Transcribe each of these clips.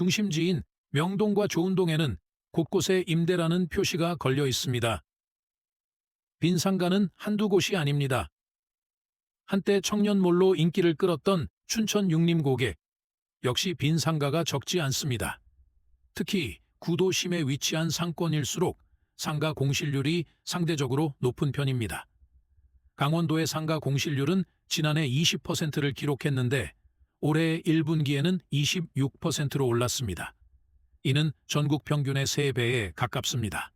중심지인 명동과 조운동에는 곳곳에 임대라는 표시가 걸려 있습니다. 빈 상가는 한두 곳이 아닙니다. 한때 청년몰로 인기를 끌었던 춘천 육림고개 역시 빈 상가가 적지 않습니다. 특히 구도심에 위치한 상권일수록 상가 공실률이 상대적으로 높은 편입니다. 강원도의 상가 공실률은 지난해 20%를 기록했는데 올해 1분기에는 26%로 올랐습니다. 이는 전국 평균의 3배에 가깝습니다.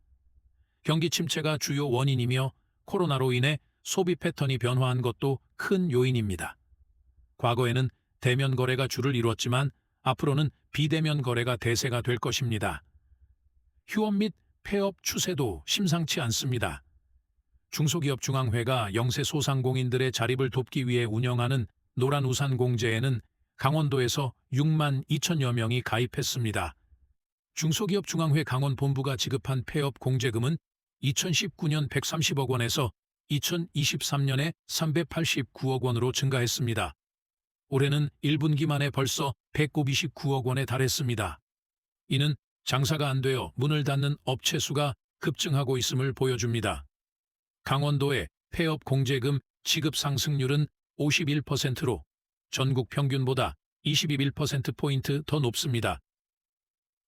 경기 침체가 주요 원인이며 코로나로 인해 소비 패턴이 변화한 것도 큰 요인입니다. 과거에는 대면 거래가 주를 이루었지만 앞으로는 비대면 거래가 대세가 될 것입니다. 휴업 및 폐업 추세도 심상치 않습니다. 중소기업 중앙회가 영세 소상공인들의 자립을 돕기 위해 운영하는 노란 우산 공제에는 강원도에서 6만 2천여 명이 가입했습니다. 중소기업 중앙회 강원본부가 지급한 폐업 공제금은 2019년 130억 원에서 2023년에 389억 원으로 증가했습니다. 올해는 1분기 만에 벌써 129억 원에 달했습니다. 이는 장사가 안 되어 문을 닫는 업체 수가 급증하고 있음을 보여줍니다. 강원도의 폐업 공제금 지급 상승률은 51%로 전국 평균보다 21%포인트 더 높습니다.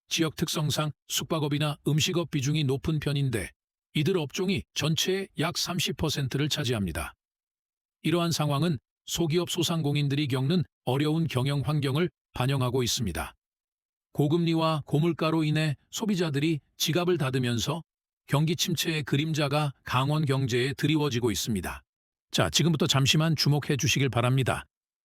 지역 특성상 숙박업이나 음식업 비중이 높은 편인데 이들 업종이 전체의 약 30%를 차지합니다. 이러한 상황은 소기업 소상공인들이 겪는 어려운 경영 환경을 반영하고 있습니다. 고금리와 고물가로 인해 소비자들이 지갑을 닫으면서 경기 침체의 그림자가 강원 경제에 드리워지고 있습니다. 자, 지금부터 잠시만 주목해 주시길 바랍니다.